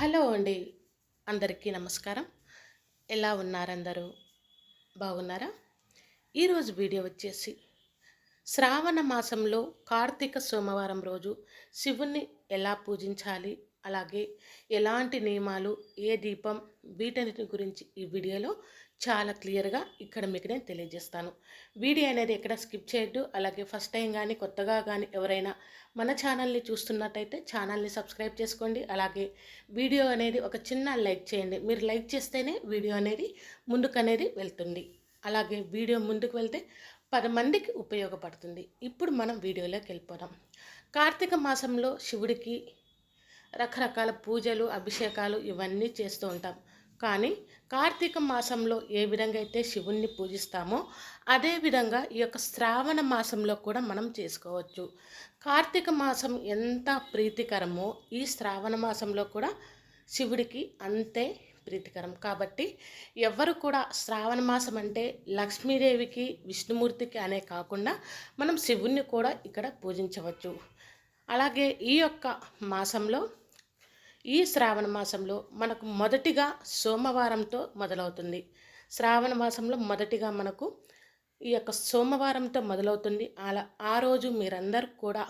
Hello అండి. అందరికీ నమస్కారం. ఎలా ఉన్నారందరూ? బాగున్నారా? ఈరోజు వీడియో వచ్చేసి శ్రావణ మాసంలో కార్తీక సోమవారం రోజు శివుణ్ణి ఎలా పూజించాలి? అలాగే ఎలాంటి నియమాలు ఏ దీపం వీటన్నిటి గురించి ఈ వీడియోలో చాలా క్లియర్గా ఇక్కడ మీకు నేను తెలియజేస్తాను. వీడియో అనేది ఎక్కడ స్కిప్ చేయొద్దు. అలాగే ఫస్ట్ టైం కానీ కొత్తగా కానీ ఎవరైనా మన ఛానల్ని చూస్తున్నట్టయితే ఛానల్ని సబ్స్క్రైబ్ చేసుకోండి. అలాగే వీడియో అనేది ఒక చిన్న లైక్ చేయండి. మీరు లైక్ చేస్తేనే వీడియో అనేది ముందుకు అనేది వెళ్తుంది. అలాగే వీడియో ముందుకు వెళ్తే పది మందికి ఉపయోగపడుతుంది. ఇప్పుడు మనం వీడియోలోకి వెళ్ళిపోదాం. కార్తీక మాసంలో శివుడికి రకరకాల పూజలు అభిషేకాలు ఇవన్నీ చేస్తూ ఉంటాం. కానీ కార్తీక మాసంలో ఏ విధంగా అయితే శివుణ్ణి పూజిస్తామో అదే విధంగా ఈ యొక్క శ్రావణ మాసంలో కూడా మనం చేసుకోవచ్చు. కార్తీక మాసం ఎంత ప్రీతికరమో ఈ శ్రావణ మాసంలో కూడా శివుడికి అంతే ప్రీతికరం. కాబట్టి ఎవరు కూడా శ్రావణ మాసం అంటే లక్ష్మీదేవికి విష్ణుమూర్తికి అనే కాకుండా మనం శివుణ్ణి కూడా ఇక్కడ పూజించవచ్చు. అలాగే ఈ యొక్క మాసంలో ఈ శ్రావణ మాసంలో మనకు మొదటిగా సోమవారంతో మొదలవుతుంది. శ్రావణ మాసంలో మొదటిగా మనకు ఈ యొక్క సోమవారంతో మొదలవుతుంది. అలా ఆ రోజు మీరందరూ కూడా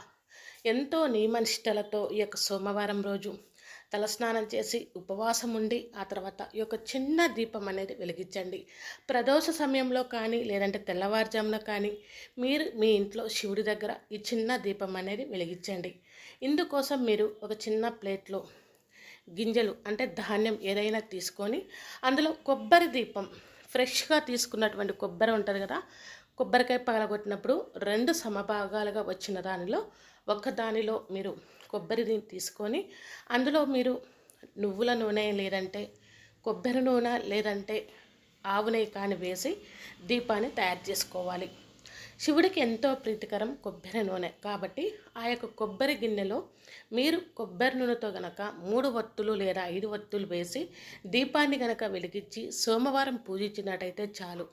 ఎంతో నియమనిష్టలతో ఈ యొక్క సోమవారం రోజు తలస్నానం చేసి ఉపవాసం ఉండి ఆ తర్వాత ఈ యొక్క చిన్న దీపం అనేది వెలిగించండి. ప్రదోష సమయంలో కానీ లేదంటే తెల్లవారుజామున కానీ మీరు మీ ఇంట్లో శివుడి దగ్గర ఈ చిన్న దీపం అనేది వెలిగించండి. ఇందుకోసం మీరు ఒక చిన్న ప్లేట్లో గింజలు అంటే ధాన్యం ఏదైనా తీసుకొని అందులో కొబ్బరి దీపం ఫ్రెష్గా తీసుకున్నటువంటి కొబ్బరి ఉంటుంది కదా కొబ్బరికాయ పగలగొట్టినప్పుడు రెండు సమభాగాలుగా వచ్చిన దానిలో ఒక దానిలో మీరు కొబ్బరిని తీసుకొని అందులో మీరు నువ్వుల నూనె లేదంటే కొబ్బరి నూనె లేదంటే ఆవు నెయ్యి కాని వేసి దీపాన్ని తయారు చేసుకోవాలి. శివుడికి ఎంతో ప్రీతికరం కొబ్బరి నూనె. కాబట్టి ఆ యొక్క కొబ్బరి గిన్నెలో మీరు కొబ్బరి నూనెతో గనక మూడు వత్తులు లేదా ఐదు వత్తులు వేసి దీపాన్ని గనక వెలిగించి సోమవారం పూజించినట్టయితే చాలు.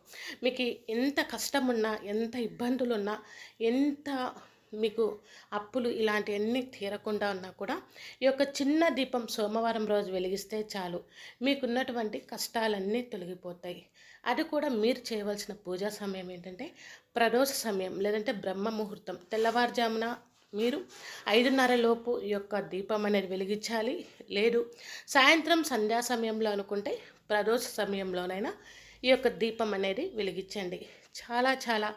మీకు ఎంత కష్టమున్నా ఎంత ఇబ్బందులున్నా ఎంత మీకు అప్పులు ఇలాంటివన్నీ తీరకుండా ఉన్నా కూడా ఈ యొక్క చిన్న దీపం సోమవారం రోజు వెలిగిస్తే చాలు. మీకున్నటువంటి కష్టాలన్నీ తొలగిపోతాయి. అది కూడా మీరు చేయవలసిన పూజా సమయం ఏంటంటే ప్రదోష సమయం లేదంటే బ్రహ్మ ముహూర్తం. తెల్లవారుజామున మీరు ఐదున్నర లోపు ఈ యొక్క దీపం అనేది వెలిగించాలి. లేదు సాయంత్రం సంధ్యా సమయంలో అనుకుంటే ప్రదోష సమయంలోనైనా ఈ యొక్క దీపం అనేది వెలిగించండి. చాలా చాలా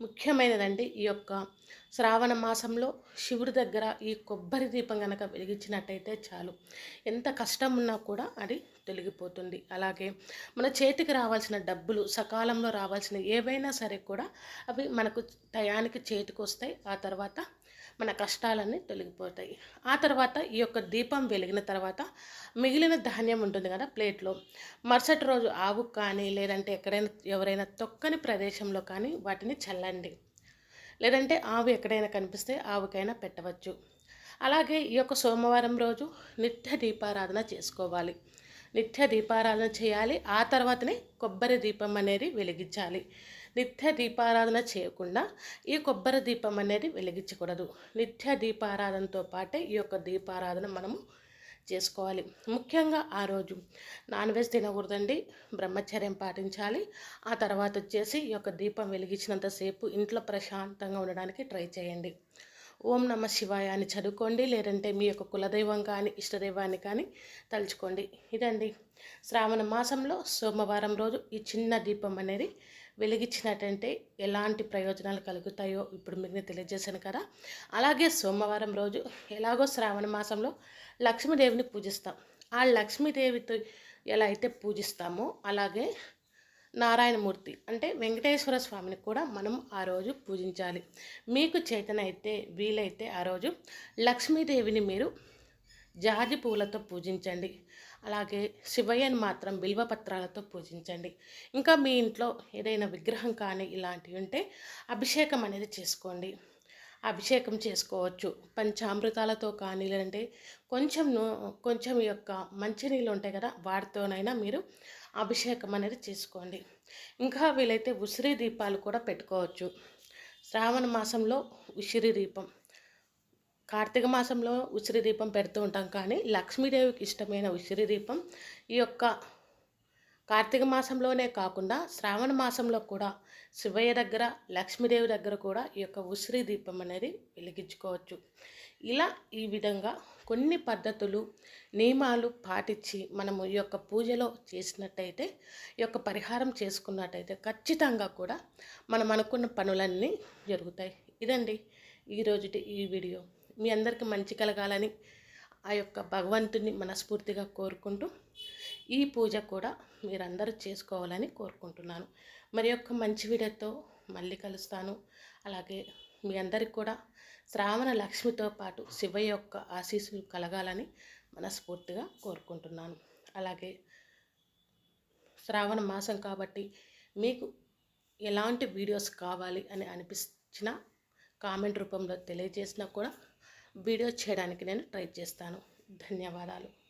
ముఖ్యమైనదండి ఈ యొక్క శ్రావణ మాసంలో శివుడి దగ్గర ఈ కొబ్బరి దీపం కనుక వెలిగించినట్టయితే చాలు. ఎంత కష్టం ఉన్నా కూడా అది తొలగిపోతుంది. అలాగే మన చేతికి రావాల్సిన డబ్బులు సకాలంలో రావాల్సిన ఏవైనా సరే కూడా అవి మనకు టయానికి చేతికి వస్తాయి ఆ తర్వాత మన కష్టాలన్నీ తొలగిపోతాయి. ఆ తర్వాత ఈ యొక్క దీపం వెలిగిన తర్వాత మిగిలిన ధాన్యం ఉంటుంది కదా ప్లేట్లో. మరుసటి రోజు ఆవు కానీ లేదంటే ఎక్కడైనా ఎవరైనా తొక్కని ప్రదేశంలో కానీ వాటిని చల్లండి. లేదంటే ఆవు ఎక్కడైనా కనిపిస్తే ఆవుకైనా పెట్టవచ్చు. అలాగే ఈ యొక్క సోమవారం రోజు నిత్య దీపారాధన చేసుకోవాలి. నిత్య దీపారాధన చేయాలి. ఆ తర్వాతనే కొబ్బరి దీపం అనేది వెలిగించాలి. నిత్య దీపారాధన చేయకుండా ఈ కొబ్బరి దీపం అనేది వెలిగించకూడదు. నిత్య దీపారాధనతో పాటే ఈ యొక్క దీపారాధన మనము చేసుకోవాలి. ముఖ్యంగా ఆ రోజు నాన్ వెజ్ తినకూడదండి. బ్రహ్మచర్యం పాటించాలి. ఆ తర్వాత వచ్చేసి ఈ యొక్క దీపం వెలిగించినంతసేపు ఇంట్లో ప్రశాంతంగా ఉండడానికి ట్రై చేయండి. ఓం నమ శివాయ అని చదువుకోండి. లేదంటే మీ యొక్క కులదైవం కానీ ఇష్టదైవాన్ని కానీ తలుచుకోండి. ఇదండి. శ్రావణ మాసంలో సోమవారం రోజు ఈ చిన్న దీపం అనేది వెలిగించినట్టంటే ఎలాంటి ప్రయోజనాలు కలుగుతాయో ఇప్పుడు మీకు నేను తెలియజేశాను కదా. అలాగే సోమవారం రోజు ఎలాగో శ్రావణ మాసంలో లక్ష్మీదేవిని పూజిస్తాం. ఆ లక్ష్మీదేవితో ఎలా అయితే పూజిస్తామో అలాగే నారాయణమూర్తి అంటే వెంకటేశ్వర స్వామిని కూడా మనం ఆ రోజు పూజించాలి. మీకు చేతన అయితే వీలైతే ఆ రోజు లక్ష్మీదేవిని మీరు జాజి పూలతో పూజించండి. అలాగే శివయ్యని మాత్రం బిల్వపత్రాలతో పూజించండి. ఇంకా మీ ఇంట్లో ఏదైనా విగ్రహం కానీ ఇలాంటివి ఉంటే అభిషేకం అనేది చేసుకోండి. అభిషేకం చేసుకోవచ్చు. పంచామృతాలతో కానీ లేదంటే కొంచెం కొంచెం యొక్క మంచినీళ్ళు ఉంటాయి కదా వాటితోనైనా మీరు అభిషేకం అనేది చేసుకోండి. ఇంకా వీలైతే ఉసిరి దీపాలు కూడా పెట్టుకోవచ్చు. శ్రావణ మాసంలో ఉసిరి దీపం. కార్తీక మాసంలో ఉసిరి దీపం పెడుతూ ఉంటాం కానీ లక్ష్మీదేవికి ఇష్టమైన ఉసిరి దీపం ఈ యొక్క కార్తీక మాసంలోనే కాకుండా శ్రావణ మాసంలో కూడా శివయ్య దగ్గర లక్ష్మీదేవి దగ్గర కూడా ఈ యొక్క ఉసిరి దీపం అనేది వెలిగించుకోవచ్చు. ఇలా ఈ విధంగా కొన్ని పద్ధతులు నియమాలు పాటించి మనము ఈ యొక్క పూజలో చేసినట్టయితే ఈ యొక్క పరిహారం చేసుకున్నట్టయితే ఖచ్చితంగా కూడా మనం అనుకున్న పనులన్నీ జరుగుతాయి. ఇదండి ఈరోజుటి ఈ వీడియో. మీ అందరికీ మంచి కలగాలని ఆ యొక్క భగవంతుని మనస్ఫూర్తిగా కోరుకుంటూ ఈ పూజ కూడా మీరందరూ చేసుకోవాలని కోరుకుంటున్నాను. మరి యొక్క మంచి వీడియోతో మళ్ళీ కలుస్తాను. అలాగే మీ అందరికి కూడా శ్రావణ లక్ష్మితో పాటు శివ యొక్క ఆశీస్సులు కలగాలని మనస్ఫూర్తిగా కోరుకుంటున్నాను. అలాగే శ్రావణ మాసం కాబట్టి మీకు ఎలాంటి వీడియోస్ కావాలి అని అనిపించిన కామెంట్ రూపంలో తెలియజేసినా కూడా వీడియో చేయడానికి నేను ట్రై చేస్తాను. ధన్యవాదాలు.